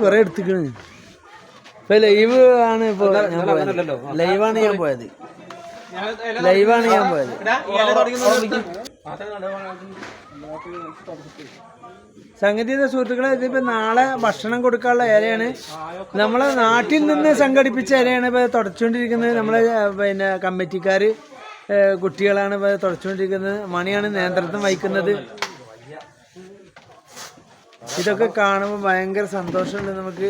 കൊറേ എടുത്തിക്കണ്. ഇപ്പൊ ലൈവ് ആണ് ഇപ്പൊ ഞാൻ പോയത്. ലൈവാണ് ഞാൻ പോയത്. ലൈവാണ് ഞാൻ പോയത്. സംഗതി സുഹൃത്തുക്കളെ ഇതിപ്പോ നാളെ ഭക്ഷണം കൊടുക്കാനുള്ള ഇരയാണ് നമ്മളെ നാട്ടിൽ നിന്ന് സംഘടിപ്പിച്ച ഇരയാണ് ഇപ്പൊ തുടച്ചുകൊണ്ടിരിക്കുന്നത്. നമ്മളെ പിന്നെ കമ്മിറ്റിക്കാര് കുട്ടികളാണ് ഇപ്പൊ തുടച്ചുകൊണ്ടിരിക്കുന്നത്. മണിയാണ് നേതൃത്വം വഹിക്കുന്നത്. ഇതൊക്കെ കാണുമ്പോൾ ഭയങ്കര സന്തോഷമുണ്ട് നമുക്ക്.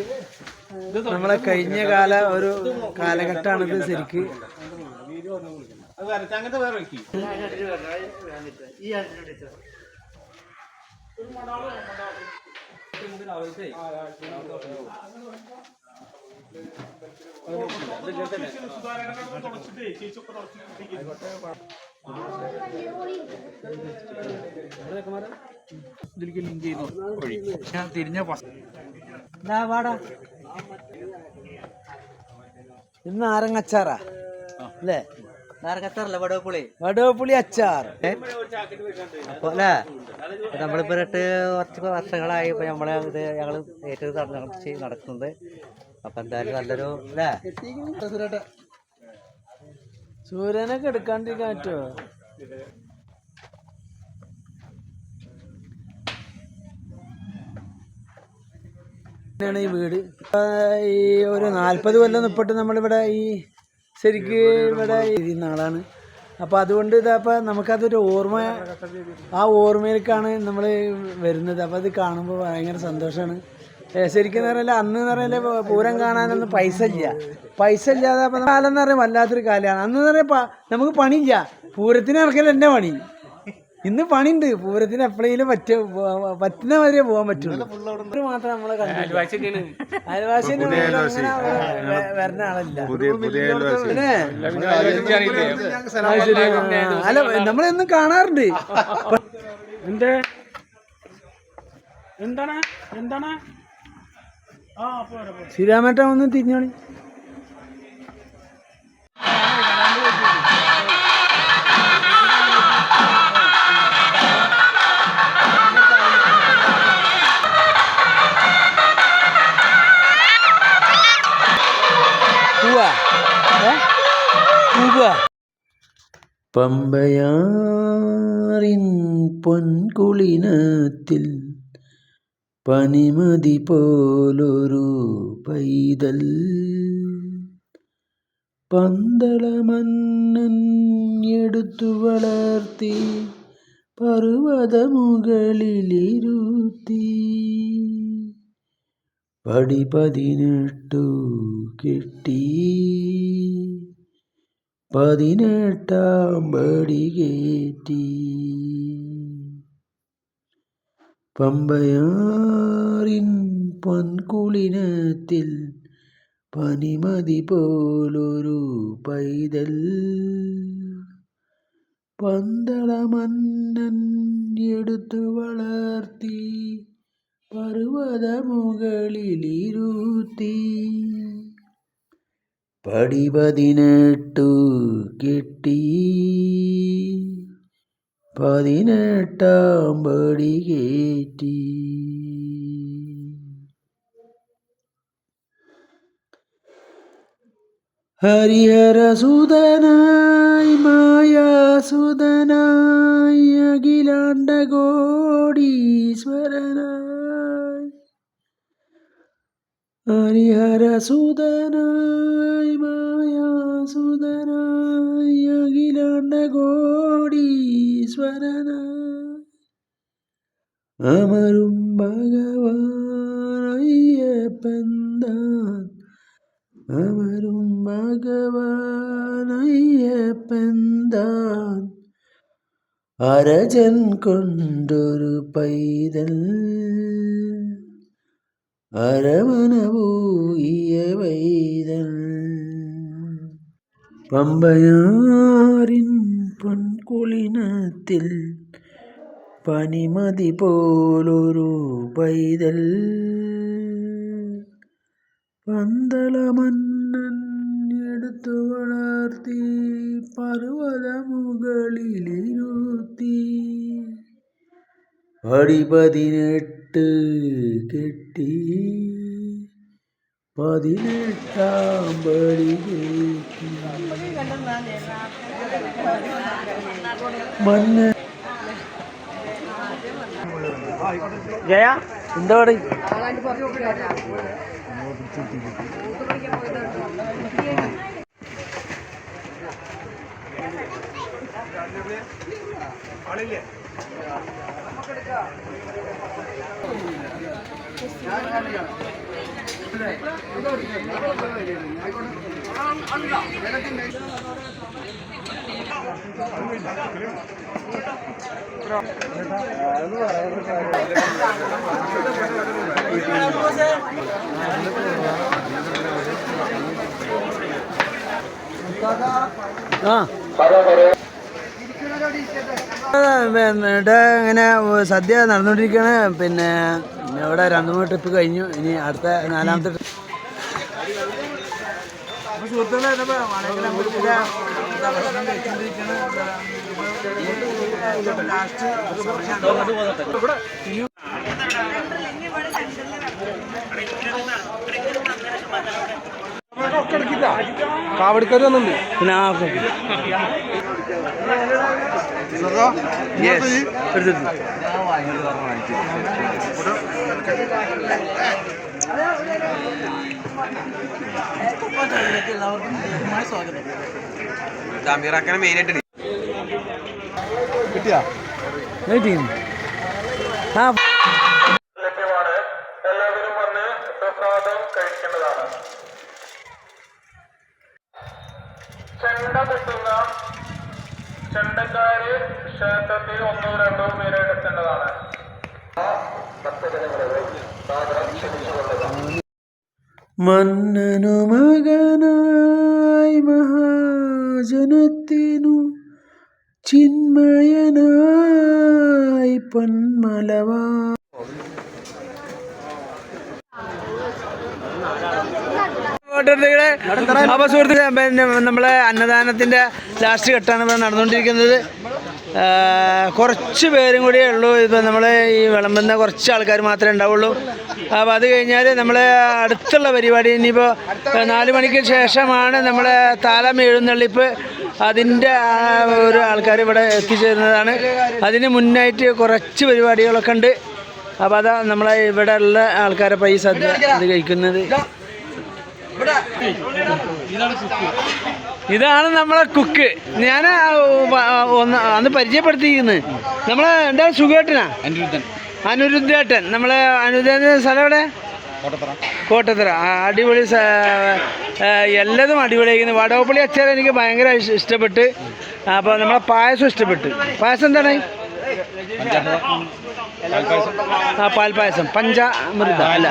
നമ്മളെ കഴിഞ്ഞ കാല ഒരു കാലഘട്ടമാണ് ഇത് ശരിക്ക്. വെക്കി ഇതിലേക്ക് ലിങ്ക് ചെയ്തു വഴി ഞാൻ തിരിഞ്ഞ ദാ വാടാ ഇത് നാരങ്ങച്ചാറാ അല്ലേ നാരങ്ങച്ചാറല്ല വടവപ്പുളി വടവപ്പുളി അച്ചാർ അപ്പൊ അല്ലേ നമ്മളിപ്പോ രണ്ട് കുറച്ച് വർഷങ്ങളായി ഇപ്പൊ നമ്മളെ ഇത് ഞങ്ങൾ ഏറ്റവും നടക്കുന്നത് അപ്പൊ എന്തായാലും നല്ലൊരു അല്ലേ സൂര്യനൊക്കെ എടുക്കാണ്ടിരിക്കാൻ പറ്റുമോ ാണ് ഈ വീട്. ഈ ഒരു നാൽപ്പത് കൊല്ലം നിപ്പിട്ട് നമ്മളിവിടെ ഈ ശരിക്ക് ഇവിടെ ഇരിക്കുന്ന ആളാണ്. അപ്പോൾ അതുകൊണ്ട് ഇതപ്പോൾ നമുക്കതൊരു ഓർമ്മ ആ ഓർമ്മയിലേക്കാണ് നമ്മൾ വരുന്നത്. അപ്പോൾ അത് കാണുമ്പോൾ ഭയങ്കര സന്തോഷമാണ് ശരിക്കും പറഞ്ഞാൽ അന്ന് എന്ന് പറഞ്ഞാൽ പൂരം കാണാനൊന്നും പൈസ ഇല്ല. പൈസ ഇല്ലാതെ അപ്പം കാലം എന്ന് പറയുമ്പോൾ വല്ലാത്തൊരു കാലമാണ്. അന്ന് എന്ന് പറഞ്ഞാൽ നമുക്ക് പണിയില്ല. പൂരത്തിന് ഇറക്കൽ എന്റെ പണി. ഇന്ന് പണിയുണ്ട്. പൂരത്തിന് എപ്പോഴെങ്കിലും പറ്റ പറ്റുന്ന വരെ പോകാൻ പറ്റുള്ളൂ. മാത്രം നമ്മളെ അയൽവാസി. വരുന്ന ആളല്ല. അല്ല നമ്മളെന്നും കാണാറുണ്ട്. എന്തേ? എന്താണ്? എന്താണ്? ശ്രീരാമേട്ട ഒന്ന് തിരിഞ്ഞോളി പമ്പയാറിൻ പൊൻകുളിനത്തിൽ പനിമതി പോലൊരു പൈതൽ. പന്തളമന്നൻ എടുത്തു വളർത്തി പർവതമുകളിലിരുത്തി. പടി പതിനെട്ടു കിട്ടി. പതിനെട്ടാം പടി കയറ്റി പമ്പയാറിൻ പൊൻകുളിനത്തിൽ പനിമതി പോലൊരു പൈതൽ പന്തളമന്നൻ എടുത്തു വളർത്തി പർവതമുകളിലിരുത്തി പടി പതിനെട്ടു കിട്ടി പതിനെട്ടാം പടി കേറ്റി. ഹരിഹരസുതനായി മായാസുതനായി അഖിലാണ്ട കോടീശ്വരനായി. ഹരിഹരസുതനായി മായാസുതനായി അഖിലാണ്ട കോടീശ്വരനായി. അമരും ഭഗവാനയ്യപ്പന്താൻ അമരും ഭഗവാനയ്യപ്പന്താൻ. അരജൻ കൊണ്ടൊരു പൈതൽ അരമന പോകിയ പൈതൽ പമ്പയാറിൻ പൊൻകുളിനത്തിൽ പനിമതി പോലൊരു പൈതൽ പന്തളമന്നൻ എടുത്തു വളർത്തി പർവതമുകളിലിരുത്തി പടി പതിനെട്ട് പതിനെട്ട് കെട്ടി പതിനെട്ടാം പടി മണ്ണ്. ജയ എന്താ പാട് ആ. ഇവിടെ ഇങ്ങനെ സദ്യ നടന്നുകൊണ്ടിരിക്കുകയാണ് പിന്നെ ഇവിടെ രണ്ട് മൂന്ന് ട്രിപ്പ് കഴിഞ്ഞു ഇനി അടുത്ത നാലാമത്തെ കാവടിക്കാർ വന്നിട്ടുണ്ട് പിന്നെ യെസ് എടുത്തെടുത്തു ജാമീറാക്കാനെ മെയിനായിട്ട് കിട്ടിയോ? ആ. എല്ലാവരും വന്ന് പ്രസാദം കഴിക്കേണ്ടതാണ്. ചെണ്ട കിട്ടുന്ന ചെണ്ടക്കാര് ക്ഷേത്രത്തിൽ ഒന്നോ രണ്ടോ പേരെ എടുക്കേണ്ടതാണ്. മന്നനു മകനായി മഹാജനത്തിനു ചിന്മയനായി പൊന്മലവാ അപ്പൊ സുഹൃത്തുക്കളെ പിന്നെ നമ്മളെ അന്നദാനത്തിന്റെ ലാസ്റ്റ് ഘട്ടമാണ് ഇവിടെ നടന്നുകൊണ്ടിരിക്കുന്നത്. കുറച്ച് പേരും കൂടിയേ ഉള്ളൂ. ഇപ്പം നമ്മൾ ഈ വിളമ്പുന്ന കുറച്ച് ആൾക്കാർ മാത്രമേ ഉണ്ടാവുള്ളൂ. അപ്പോൾ അത് കഴിഞ്ഞാൽ നമ്മളെ അടുത്തുള്ള പരിപാടി ഇനിയിപ്പോൾ നാല് മണിക്ക് ശേഷമാണ് നമ്മളെ താലം എഴുന്നള്ളിപ്പ് അതിന്റെ ഒരു ആൾക്കാർ ഇവിടെ എത്തിച്ചേരുന്നതാണ്. അതിന് മുന്നായിട്ട് കുറച്ച് പരിപാടികളൊക്കെ ഉണ്ട്. അപ്പോൾ അതാ നമ്മളെ ഇവിടെ ഉള്ള ആൾക്കാരെ പൈസ അത് കഴിക്കുന്നത്. ഇതാണ് നമ്മളെ കുക്ക്. ഞാൻ ഒന്ന് അന്ന് പരിചയപ്പെടുത്തിയിരിക്കുന്നത് നമ്മളെ എന്താ സുഖേട്ടനാ? അനിരുദ്ധൻ. അനിരുദ്ധേട്ടൻ. നമ്മളെ അനിരുദ്ധേട്ടൻ സ്ഥലം എവിടെ? കോട്ടത്തറ. അടിപൊളി എല്ലതും അടിപൊളിയായിരിക്കുന്നു. വടവപ്പള്ളി അച്ചാർ എനിക്ക് ഭയങ്കര ഇഷ്- ഇഷ്ടപ്പെട്ട്. അപ്പോൾ നമ്മളെ പായസം ഇഷ്ടപ്പെട്ട്. പായസം എന്താണ്? ആ പാൽപ്പായസം പഞ്ചാമൃത അല്ല.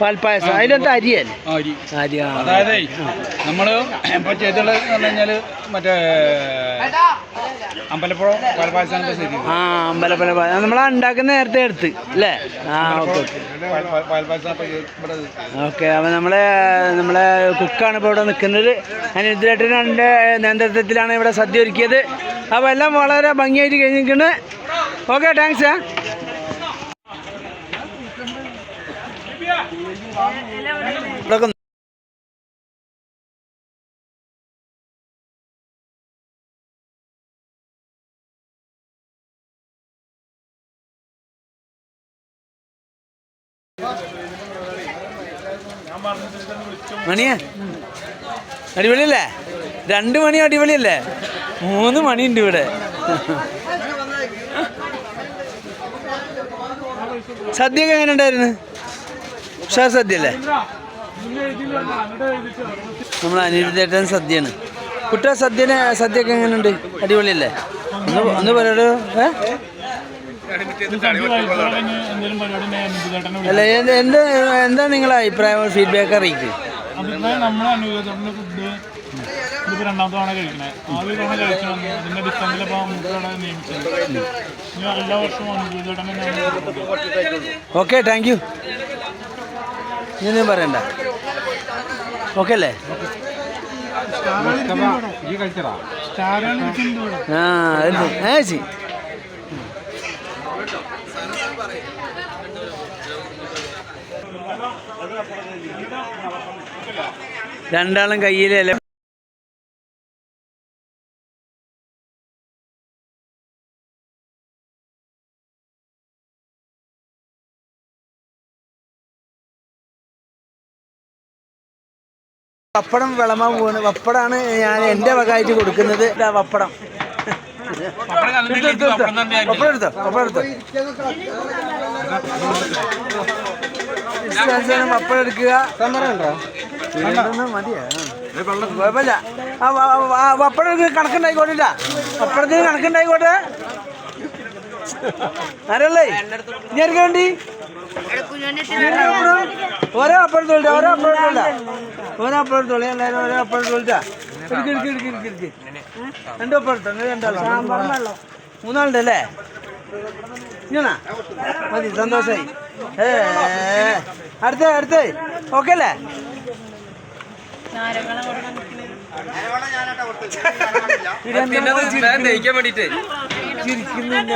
പാൽപ്പായസം അതിലെന്താ അരിയല്ലേ അരി. അതായത് നമ്മൾ ഇപ്പൊ ചെയ്തുള്ളത് എന്ന് പറഞ്ഞു കഴിഞ്ഞാൽ മറ്റേ അമ്പലപ്പുഴ പാൽപായസം ആ അമ്പലപ്പുഴ പായസം. നമ്മളാ ഉണ്ടാക്കുന്ന നേരത്തെ എടുത്ത് അല്ലേ? ആ ഓക്കെ ഓക്കെ. അപ്പോൾ നമ്മളെ നമ്മളെ കുക്കാണ് ഇപ്പോൾ ഇവിടെ നിൽക്കുന്നത് അനിരുദ്ധേട്ടന്റെ നേതൃത്വത്തിലാണ് ഇവിടെ സദ്യ ഒരുക്കിയത്. അപ്പോൾ എല്ലാം വളരെ ഭംഗിയായിട്ട് കഴിഞ്ഞിരിക്കുന്നത് ഓക്കെ താങ്ക്സ് ഇവിടെ മണിയാ? അടിപൊളിയല്ലേ? രണ്ട് മണി അടിപൊളിയല്ലേ? മൂന്ന് മണിയുണ്ട് ഇവിടെ. സദ്യയൊക്കെ എങ്ങനെ ഉണ്ടായിരുന്നു? ഉഷാർ സദ്യ അല്ലേ നമ്മൾ അനിരുദ്ധേട്ടൻ സദ്യയാണ്. കുട്ട സദ്യനെ എങ്ങനെ എങ്ങനെയുണ്ട്? അടിപൊളിയല്ലേ? ഒന്ന് ഒന്ന് പറയൂ ഏ? അല്ല എന്താ നിങ്ങളെ അഭിപ്രായം? ഫീഡ്ബാക്ക് അറിയിക്കും. നമ്മളെ അനുഭവത്തോടെ ഫുഡ് ഇതിപ്പോ രണ്ടാമത്തെ തവണ കഴിക്കണേ. ആദ്യ തവണ കഴിച്ചു വന്നു അതിന്റെ ഡിസ്റ്റൻസിൽ ഇപ്പൊ മുപ്പതോടെ നിയമിച്ചത്. ഇനി എല്ലാ വർഷവും അനുഭവത്തോടെ ഓക്കെ താങ്ക് യു ഇനിയൊന്നും പറയണ്ട. ഓക്കെ അല്ലേ? ഇവിടെ. ആ അത് രണ്ടാളും കയ്യിലല്ലേ പപ്പടം വിളമാൻ പോകുന്നത് പപ്പടാണ് ഞാൻ എന്റെ വകയായിട്ട് കൊടുക്കുന്നത്. ഇതാ പപ്പടം എടുത്തോ, എടുത്തോ. പപ്പടം എടുത്തോ. പപ്പടം എടുക്കുക. രണ്ടെണ്ണം മതിയാ? ആ. കുഴപ്പമില്ല. ആ, വ- വ- ആ, പപ്പടം എടുക്ക് കണക്കുണ്ടായിക്കോട്ടെ ട്ടാ. പപ്പടത്തിന് കണക്കുണ്ടായിക്കോട്ടെ? ആരല്ലേ? ഇനി ആർക്കാ വേണ്ടി? ഓരോ അപ്പഴം തോളിട്ടാ ഓരോ അപ്പഴം തോളിട്ടാ ഓരോ അപ്പഴം തോളി എല്ലാവരും ഓരോ അപ്പഴം തോളിട്ടാ ഇടുക്കി ഇടുക്കി ഇടുക്കി ഇടുക്കി രണ്ടു അപ്പഴം എടുത്തോ? നിങ്ങൾ രണ്ടാളോ? മൂന്നാളുണ്ടല്ലേ? ഇങ്ങനാ? മതി സന്തോഷമായി ഏ അടുത്ത അടുത്ത. ഓക്കെ അല്ലേ? ചിരിക്കുന്നില്ല